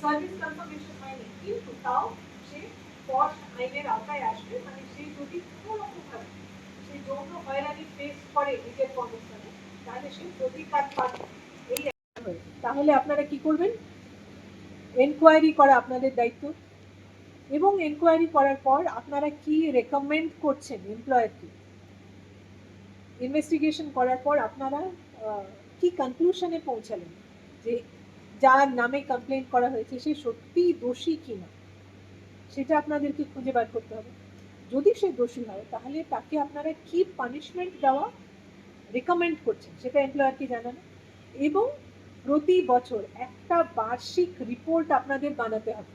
Service confirmation হয়নি। কিন্তু তাও সে পশ আইনের আওতায় আসবে। মানে যদি কোনো রকম ভাবে সে যৌন হয়রানি ফেস করে নিজের কর্মস্থানে, তাহলে সে প্রতিকার পাবে। এই তাহলে আপনারা কি করবেন? এনকোয়ারি করা আপনাদের দায়িত্ব। এবং এনকোয়ারি করার পর আপনারা কি রেকমেন্ড করছেন এমপ্লয়ারকে ইনভেস্টিগেশন করার পর আপনারা কি কনক্লুশনে পৌঁছালেন? যে যার নামে কমপ্লেন করা হয়েছে, সে সত্যিই দোষী কিনা, সেটা আপনাদেরকে খুঁজে বার করতে হবে। যদি সে দোষী হয়, তাহলে তাকে আপনারা কি পানিশমেন্ট দেওয়া রেকমেন্ড করছেন, সেটা এমপ্লয়ারকে জানানো। এবং প্রতি বছর একটা বার্ষিক রিপোর্ট আপনাদের বানাতে হবে।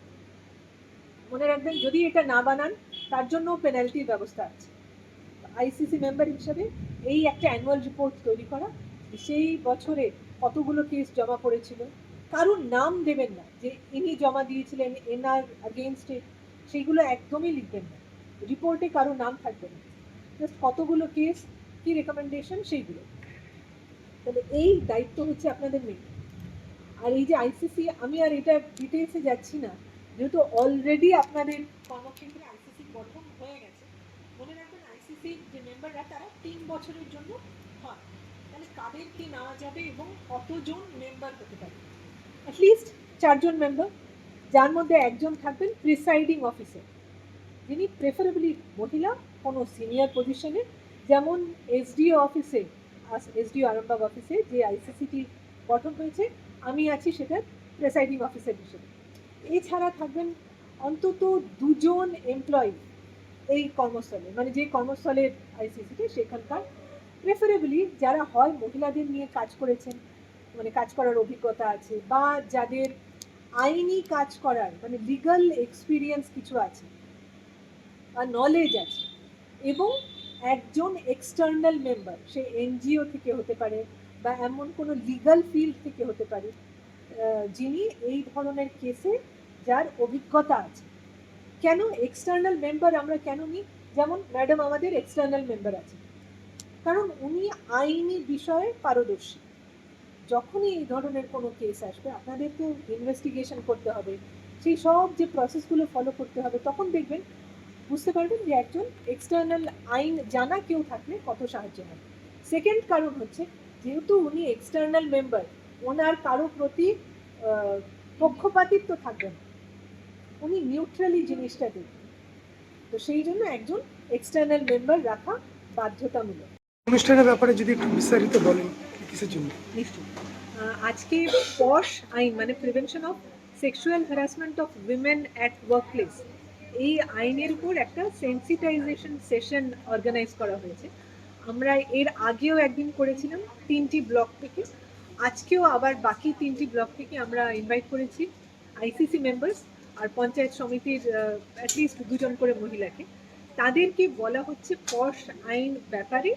মনে রাখবেন, যদি এটা না বানান, তার জন্য পেনাল্টির ব্যবস্থা আছে। আইসিসি মেম্বার হিসাবে এই একটা অ্যানুয়াল রিপোর্ট তৈরি করা, সেই বছরে কতগুলো কেস জমা পড়েছিল কারুর নাম দেবেন না। যে ইনি জমা দিয়েছিলেন এনার আগেনস্টে সেইগুলো একদমই লিখবেন না। রিপোর্টে কারও নাম থাকবে না। জাস্ট কতগুলো কেস কি রেকমেন্ডেশন সেইগুলো। তাহলে এই দায়িত্ব হচ্ছে আপনাদের মেন আর এই যে আইসিসি আমি আর এটা ডিটেলসে যাচ্ছি না। যেহেতু অলরেডি আপনাদের কর্মক্ষেত্রে আইসিসি গঠন হয়ে গেছে। মনে রাখবেন আইসিসি যে মেম্বাররা তারা তিন বছরের জন্য হয়। তাহলে কাদেরকে নেওয়া যাবে এবং কতজন মেম্বার হতে পারে? অ্যাটলিস্ট চারজন মেম্বার যার মধ্যে একজন থাকবেন প্রিসাইডিং অফিসার যিনি প্রেফারেবলি মহিলা, কোনো সিনিয়র পজিশনে যেমন এসডিও অফিসে এসডিও আরামবাগ অফিসে যে আইসিসিটি গঠন হয়েছে, আমি আছি সেটার প্রেসাইডিং অফিসার হিসেবে। এছাড়া থাকবেন অন্তত দুজন এমপ্লয়ি এই কর্মস্থলে। মানে যে কর্মস্থলের আইসিসিতে সেখানকার। প্রেফারেবলি যারা হয় মহিলাদের নিয়ে কাজ করেছেন মানে কাজ করার অভিজ্ঞতা আছে বা যাদের আইনি কাজ করার মানে লিগাল এক্সপিরিয়েন্স কিছু আছে বা নলেজ আছে এবং একজন এক্সটার্নাল মেম্বার সে এনজিও থেকে হতে পারে বা এমন কোনো লিগাল ফিল্ড থেকে হতে পারে যিনি এই ধরনের কেসে যার অভিজ্ঞতা আছে। কেন এক্সটার্নাল মেম্বার আমরা কেন নিই? যেমন ম্যাডাম আমাদের এক্সটার্নাল মেম্বার আছে। কারণ উনি আইনি বিষয়ে পারদর্শী। যখনই এই ধরনের কোনো কেস আসবে আপনাদের তো ইনভেস্টিগেশন করতে হবে। সেই সব যে প্রসেসগুলো ফলো করতে হবে, তখন দেখবেন, বুঝতে পারবেন যে একজন এক্সটার্নাল আইন জানা কেউ থাকলে কত সাহায্য হয়। সেকেন্ড কারণ হচ্ছে, যেহেতু উনি এক্সটার্নাল মেম্বার ওনার কারও প্রতি পক্ষপাতিত্ব থাকবে না। উনি নিউট্রালি জিনিসটা দেখবেন। তো সেই জন্য একজন এক্সটার্নাল মেম্বার রাখা বাধ্যতামূলক। অনুষ্ঠানের ব্যাপারে যদি একটু বিস্তারিত বলেন। কিসের জন্য? আজকে পশ আইন মানে prevention of sexual harassment of women at workplace এই আইনের উপর একটা সেন্সিটাইজেশন সেশন অর্গানাইজ করা হয়েছে। আমরা এর আগেও একদিন করেছিলাম তিনটি ব্লক থেকে। আজকেও আবার বাকি তিনটি ব্লক থেকে আমরা ইনভাইট করেছি। আইসিসি মেম্বার্স আর পঞ্চায়েত সমিতির অ্যাটলিস্ট দুজন করে মহিলাকে। তাদেরকে বলা হচ্ছে পশ আইন ব্যাপারে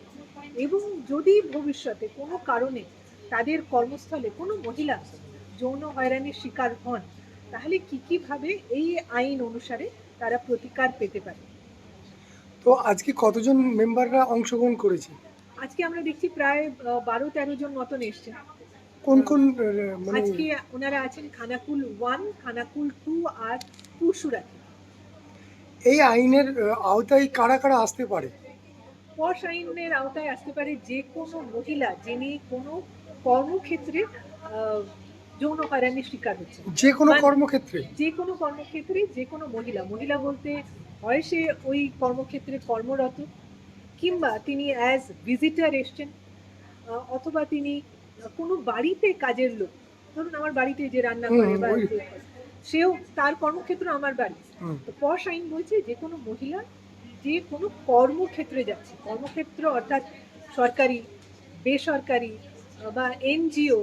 এবং যদি ভবিষ্যতে কোনো কারণে তাদের কর্মস্থলে কোনো মহিলা যৌন হয়রানির শিকার হন তাহলে কি কীভাবে এই আইন অনুসারে তারা প্রতিকার পেতে পারে? তো আজকে কতজন মেম্বাররা অংশগ্রহণ করেছে? আজকে আমরা দেখছি প্রায় বারো তেরো জন মতন এসছেন কোন কোন মানে আজকে ওনারা আছেন খানাকুল ওয়ান খানাকুল টু আর পুরসুরাতে এই আইনের আওতায় কারা কারা আসতে পারে? পশ আইনের আওতায় আসতে পারে যে কোনো মহিলা যিনি কোনো কর্মক্ষেত্রে যৌন হয়রানির শিকার হচ্ছে যে কোনো মানে- কর্মক্ষেত্রে? যে কোনো কর্মক্ষেত্রে যে কোনো মহিলা। মহিলা বলতে হয় সে ওই কর্মক্ষেত্রে কর্মরত কিংবা তিনি অ্যাজ ভিজিটার এসছেন অথবা তিনি কোনো বাড়িতে কাজের লোক। ধরুন আমার বাড়িতে যে রান্না করে বা সেও তার কর্মক্ষেত্র আমার বাড়ি। তো পশ আইন বলছে যে কোনো মহিলা যে কোনো কর্মক্ষেত্রে যাচ্ছে, কর্মক্ষেত্র অর্থাৎ সরকারি, বেসরকারি বা এনজিও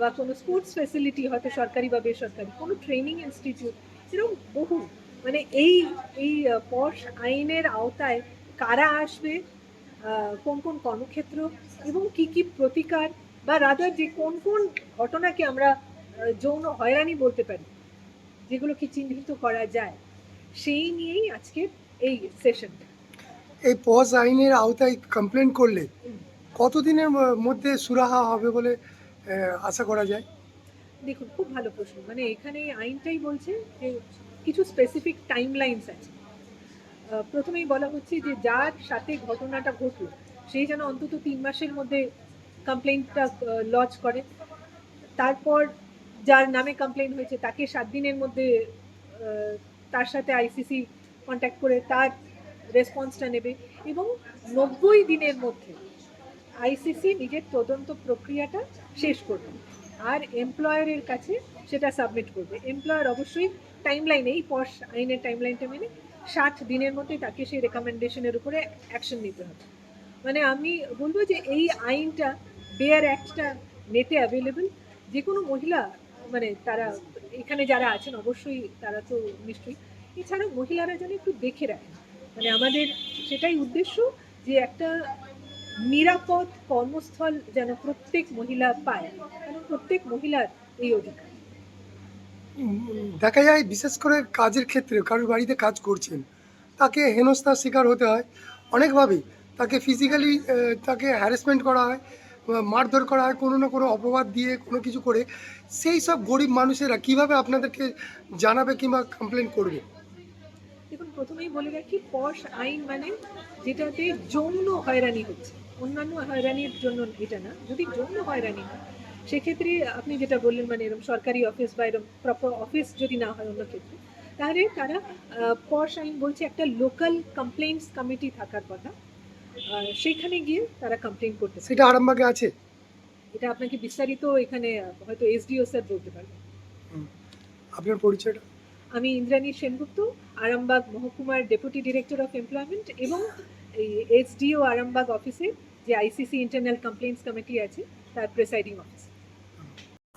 বা কোনো স্পোর্টস ফ্যাসিলিটি হয়তো সরকারি বা বেসরকারি, কোনো ট্রেনিং ইনস্টিটিউট এরকম বহু। মানে এই এই পশ আইনের আওতায় কারা আসবে কোন কোন কর্মক্ষেত্র এবং কি কি প্রতিকার বা রাদার যে কোন কোন ঘটনাকে আমরা যৌন হয়রানি বলতে পারি যেগুলোকে চিহ্নিত করা যায় সেই নিয়েই আজকে এই সেশনটা এই পজ আইনের আওতায় কমপ্লেন করলে কতদিনের মধ্যে সুরাহা হবে বলে আশা করা যায়? দেখুন খুব ভালো প্রশ্ন। মানে এখানে আইনটাই বলছে যে কিছু স্পেসিফিক টাইম লাইন্স আছে প্রথমেই বলা হচ্ছে যে যার সাথে ঘটনাটা ঘটলো সেই যেন অন্তত তিন মাসের মধ্যে কমপ্লেনটা লজ করে। তারপর যার নামে কমপ্লেন হয়েছে, তাকে সাত দিনের মধ্যে তার সাথে আইসিসি কন্ট্যাক্ট করে তার রেসপন্সটা নেবে এবং নব্বই দিনের মধ্যে আইসিসি নিজের তদন্ত প্রক্রিয়াটা শেষ করবে আর এমপ্লয়ারের কাছে সেটা সাবমিট করবে। এমপ্লয়ার অবশ্যই টাইমলাইন এই পশ আইনের টাইমলাইনটা মেনে ষাট দিনের মধ্যে তাকে সেই রেকমেন্ডেশনের উপরে অ্যাকশন নিতে হবে। মানে আমি বলব যে এই আইনটা বেয়ার অ্যাক্টটা নেটে অ্যাভেলেবেল যে কোনো মহিলা মানে তারা এখানে যারা আছেন, অবশ্যই তারা তো নিশ্চয়ই। এছাড়া মহিলারা যেন একটু দেখে রাখেন মানে আমাদের সেটাই উদ্দেশ্য যে একটা নিরাপদ কর্মস্থল যেন প্রত্যেক মহিলা পায়, কারণ প্রত্যেক মহিলার এই অধিকার। দেখা যায় বিশেষ করে কাজের ক্ষেত্রে কারোর বাড়িতে কাজ করছেন, তাকে হেনস্থার শিকার হতে হয়। অনেকভাবেই তাকে ফিজিক্যালি তাকে হ্যারাসমেন্ট করা হয়। মারধর করা হয়, কোনো না কোনো অপবাদ দিয়ে, কোনো কিছু করে, সেই সব গরিব মানুষেরা কীভাবে আপনাদেরকে জানাবে কিংবা কমপ্লেন করবে? দেখুন, প্রথমেই বলে রাখি, পশ আইন মানে যেটাতে যৌন হয়রানি হচ্ছে। অন্যান্য হয়রানির জন্য এটা না, যদি যৌন হয়রানি হয়, সেক্ষেত্রে আপনি যেটা বললেন মানে এরকম সরকারি অফিস বা এরকম প্রপার অফিস যদি না হয় অন্য ক্ষেত্রে, তাহলে তারা পশ আইন বলছে একটা লোকাল কমপ্লেন্টস কমিটি থাকার কথা। সেখানে গিয়ে তারা কমপ্লেন করতে এটা সেটা আরামবাগে আছে? এটা আপনাকে বিস্তারিত এখানে হয়তো এসডিও স্যার বলতে পারবেন। আপনার পরিচয়টা? আমি ইন্দ্রাণী সেনগুপ্ত আরামবাগ মহকুমার ডেপুটি ডিরেক্টর অফ এমপ্লয়মেন্ট এবং এই এসডিও আরামবাগ অফিসে যে আইসিসি ইন্টারনাল কমপ্লেন্টস কমিটি আছে তার প্রেসাইডিং অফিস